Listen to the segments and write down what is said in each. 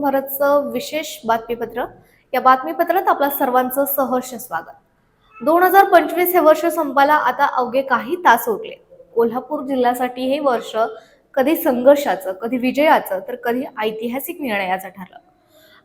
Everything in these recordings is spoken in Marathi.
भारतचं विशेष बातमीपत्र. या बातमीपत्रात आपल्या सर्वांचं सहर्ष स्वागत. दोन हजार पंचवीस हे वर्ष संपायला आता अवघे काही तास उरले. कोल्हापूर जिल्ह्यासाठी हे वर्ष कधी संघर्षाचं कधी विजयाचं तर कधी ऐतिहासिक निर्णयाचं ठरलं.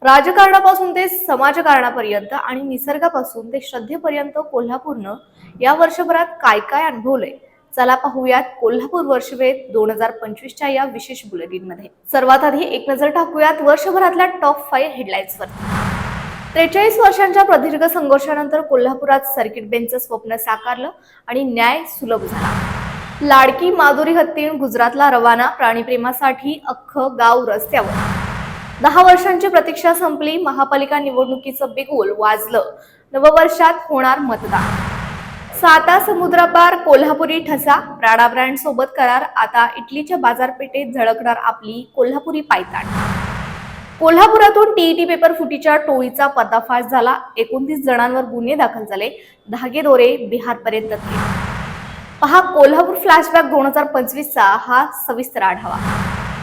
राजकारणापासून ते समाजकारणापर्यंत आणि निसर्गापासून ते श्रद्धेपर्यंत कोल्हापूरनं या वर्षभरात काय काय अनुभवलंय? चला पाहूयात कोल्हापूर वर्षवेध दोन हजार पंचवीसच्या या विशेष बुलेटिनमध्ये. सर्वात आधी एक नजर टाकूयात वर्षभरातल्या टॉप फाईव्ह हेडलाईन्सवर त्रेचाळीस वर्षांच्या प्रदीर्घ संघर्षानंतर कोल्हापुरात सर्किट बेंचचं स्वप्न साकारलं आणि न्याय सुलभ झाला. लाडकी माधुरी हत्तीण गुजरातला रवाना प्राणीप्रेमासाठी अख्खं गाव रस्त्यावर. दहा वर्षांची प्रतीक्षा संपली महापालिका निवडणुकीचं बिगुल वाजलं. नववर्षात होणार मतदान. साता समुद्रापार कोल्हापुरी ठसा प्राडा ब्रँड सोबत करार आता इटलीच्या बाजारपेठेत झळकणार आपली कोल्हापुरी पायताण. कोल्हापुरातून टीईटी पेपर फुटीच्या टोळीचा पर्दाफाश झाला. एकोणतीस जणांवर गुन्हे दाखल झाले. धागेदोरे बिहारपर्यंत पहा कोल्हापूर फ्लॅशबॅक दोन हजार पंचवीसचा हा सविस्तर आढावा.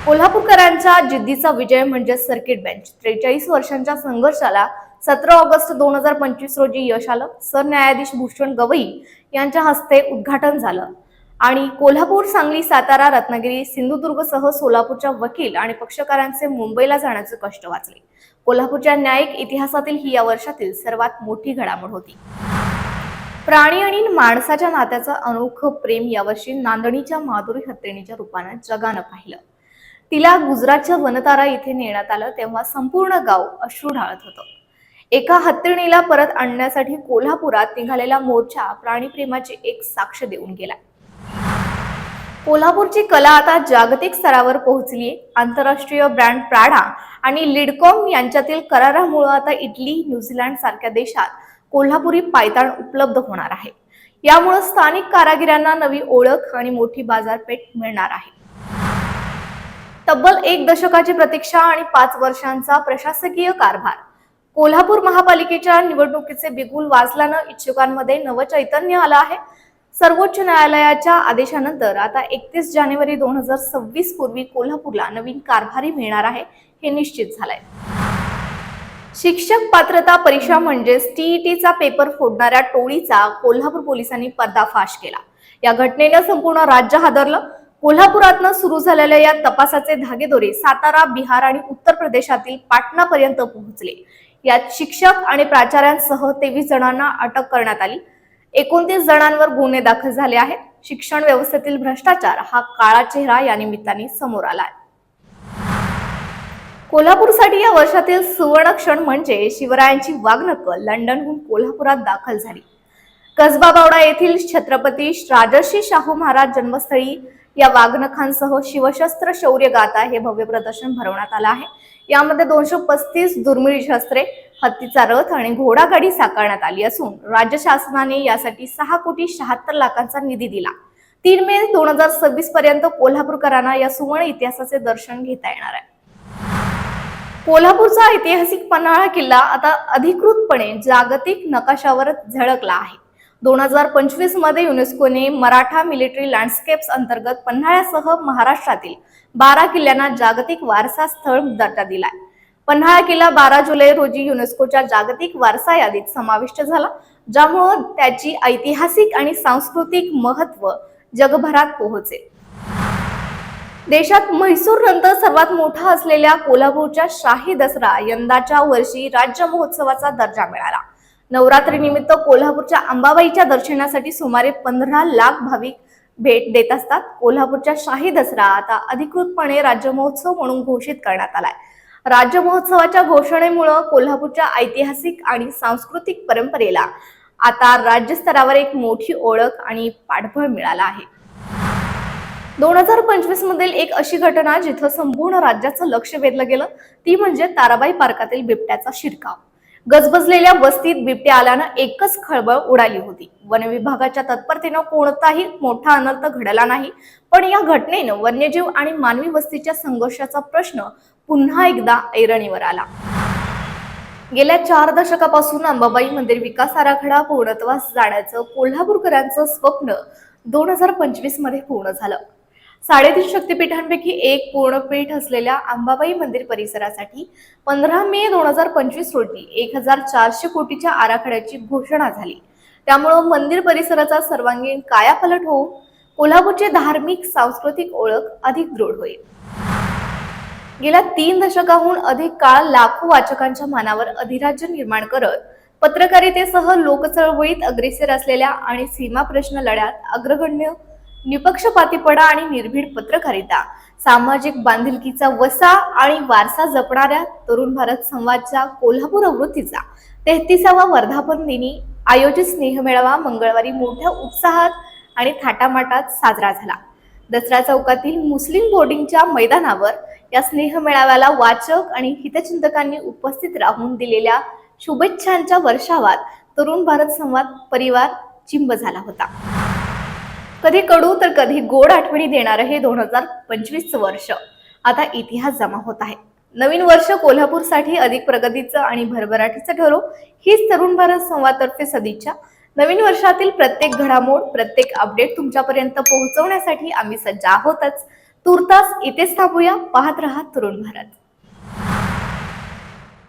कोल्हापूरकरांच्या जिद्दीचा विजय म्हणजे सर्किट बेंच त्रेचाळीस वर्षांच्या संघर्षाला सतरा ऑगस्ट दोन हजार पंचवीस रोजी यश आलं. सरन्यायाधीश भूषण गवई यांच्या हस्ते उद्घाटन झालं. आणि कोल्हापूर सांगली सातारा रत्नागिरी सिंधुदुर्गसह सोलापूरच्या वकील आणि पक्षकारांचे मुंबईला जाण्याचे कष्ट वाचले. कोल्हापूरच्या न्यायिक इतिहासातील ही या वर्षातील सर्वात मोठी घडामोड होती. प्राणी आणि माणसाच्या नात्याचं अनोखं प्रेम यावर्षी नांदणीच्या माधुरी हत्रिणीच्या रूपानं जगानं पाहिलं. तिला गुजरातच्या वनतारा इथे नेण्यात आलं तेव्हा संपूर्ण गाव अश्रू ढाळत होतं. एका हत्तीणीला परत आणण्यासाठी कोल्हापुरात निघालेला मोर्चा प्राणीप्रेमाची एक साक्ष देऊन गेला कोल्हापूरची कला आता जागतिक स्तरावर पोहोचली आंतरराष्ट्रीय ब्रँड प्राडा आणि लिडकॉम यांच्यातील करारामुळे आता इटली न्यूझीलंड सारख्या देशात कोल्हापुरी पायताण उपलब्ध होणार आहे. यामुळे स्थानिक कारागिरांना नवी ओळख आणि मोठी बाजारपेठ मिळणार आहे. तब्बल एक दशकाची प्रतीक्षा आणि पाच वर्षांचा प्रशासकीय कारभार. कोल्हापूर महापालिकेच्या निवडणुकीचे बिगुल वाजल्यानं इच्छुकांमध्ये नवचैतन्य आलं आहे. सर्वोच्च न्यायालयाच्या आदेशानंतर आता एकतीस जानेवारी दोन हजार सव्वीस पूर्वी कोल्हापूरला नवीन कारभारी मिळणार आहे हे निश्चित झालंय. शिक्षक पात्रता परीक्षा म्हणजेच टीईटीचा पेपर फोडणाऱ्या टोळीचा कोल्हापूर पोलिसांनी पर्दाफाश केला. या घटनेनं संपूर्ण राज्य हादरलं. कोल्हापुरातनं सुरू झालेल्या या तपासाचे धागेदोरे सातारा बिहार आणि उत्तर प्रदेशातील पाटणापर्यंत पोहोचले. यात शिक्षक आणि प्राचार्यांसह तेवीस जणांना अटक करण्यात आली. एकोणतीस जणांवर गुन्हे दाखल झाले आहेत. शिक्षण व्यवस्थेतील भ्रष्टाचार हा काळा चेहरा या निमित्ताने समोर आलाय. कोल्हापूरसाठी या वर्षातील सुवर्ण क्षण म्हणजे शिवरायांची वाघनकल लंडनहून कोल्हापुरात दाखल झाली. कसबा बावडा येथील छत्रपती राजर्षी शाहू महाराज जन्मस्थळी या वाघनखांसह शिवशस्त्र शौर्य गाथा हे भव्य प्रदर्शन भरवण्यात आलं आहे. यामध्ये दोनशे पस्तीस दुर्मिळ शस्त्रे हत्तीचा रथ आणि घोडागाडी साकारण्यात आली असून राज्य शासनाने यासाठी सहा कोटी शहात्तर लाखांचा निधी दिला. तीन मे दोन हजार सव्वीस पर्यंत कोल्हापूरकरांना या सुवर्ण इतिहासाचे दर्शन घेता येणार आहे. कोल्हापूरचा ऐतिहासिक पन्हाळा किल्ला आता अधिकृतपणे जागतिक नकाशावर झळकला आहे. दोन हजार पंचवीसमध्ये युनेस्कोने मराठा मिलिटरी लँडस्केप्स अंतर्गत पन्हाळ्यासह महाराष्ट्रातील बारा किल्ल्यांना जागतिक वारसा स्थळ दर्जा दिलाय. पन्हाळा किल्ला बारा जुलै रोजी युनेस्कोच्या जागतिक वारसा यादीत समाविष्ट झाला ज्यामुळं त्याची ऐतिहासिक आणि सांस्कृतिक महत्त्व जगभरात पोहोचेल. देशात म्हैसूर नंतर सर्वात मोठा असलेल्या कोल्हापूरच्या शाही दसरा यंदाच्या वर्षी राज्य महोत्सवाचा दर्जा मिळाला. नवरात्रीनिमित्त कोल्हापूरच्या अंबाबाईच्या दर्शनासाठी सुमारे पंधरा लाख भाविक भेट देत असतात. कोल्हापूरच्या शाही दसरा आता अधिकृतपणे राज्य महोत्सव म्हणून घोषित करण्यात आलाय. राज्य महोत्सवाच्या घोषणेमुळं कोल्हापूरच्या ऐतिहासिक आणि सांस्कृतिक परंपरेला आता राज्यस्तरावर एक मोठी ओळख आणि पाठबळ मिळाला आहे. दोन हजार पंचवीस मधील एक अशी घटना जिथं संपूर्ण राज्याचं लक्ष वेधलं गेलं ती म्हणजे ताराबाई पार्कातील बिबट्याचा शिरकाव. गजबजलेल्या वस्तीत बिबट्या आल्यानं एकच खळबळ उडाली होती. वन विभागाच्या तत्परतेनं कोणताही मोठा अनर्थ घडला नाही. पण या घटनेनं वन्यजीव आणि मानवी वस्तीच्या संघर्षाचा प्रश्न पुन्हा एकदा ऐरणीवर आला. गेल्या चार दशकापासून अंबाबाई मंदिर विकास आराखडा पूर्णत्वास जाण्याचं कोल्हापूरकरांचं स्वप्न दोन हजार पंचवीसमध्ये पूर्ण झालं. साडेतीन शक्तिपीठांपैकी एक पूर्णपीठ असलेल्या अंबाबाई मंदिर परिसरासाठी पंधरा मे दोन हजार पंचवीस रोजी एक हजार चारशे कोटीच्या आराखड्याची घोषणा झाली. त्यामुळं मंदिर परिसराचा सर्वांगीण कायापालट होऊन कोल्हापूरची धार्मिक सांस्कृतिक ओळख अधिक दृढ होईल. गेल्या तीन दशकाहून अधिक काळ लाखो वाचकांच्या मनावर अधिराज्य निर्माण करत पत्रकारितेसह लोकचळवळीत अग्रेसर असलेल्या आणि सीमा प्रश्न लढ्यात अग्रगण्य निपक्षपातीपणा आणि निर्भीड पत्रकारिता सामाजिक बांधिलकीचा वसा आणि वारसा जपणाऱ्या तरुण भारत संवादच्या कोल्हापूर आवृत्तीचा. तेहतीसावा वर्धापन दिनी आयोजित स्नेहमेळावा मंगळवारी मोठ्या उत्साहात आणि थाटामाटात साजरा झाला. दसरा चौकातील मुस्लिम बोर्डिंगच्या मैदानावर या स्नेहमेळाव्याला वाचक आणि हितचिंतकांनी उपस्थित राहून दिलेल्या शुभेच्छांच्या वर्षावात तरुण भारत संवाद परिवार चिंब झाला होता. कधी कडू तर कधी गोड आठवणी देणारं हे दोन हजार पंचवीस वर्ष. आता इतिहास जमा होत आहे. नवीन वर्ष कोल्हापूरसाठी अधिक प्रगतीचं आणि भरभराटीचं ठरो हीच तरुण भारत संवादतर्फे सदिच्छा. नवीन वर्षातील प्रत्येक घडामोड प्रत्येक अपडेट तुमच्यापर्यंत पोहोचवण्यासाठी आम्ही सज्ज आहोतच. तुर्तास इथेच थांबूया. पाहत रहा तरुण भारत.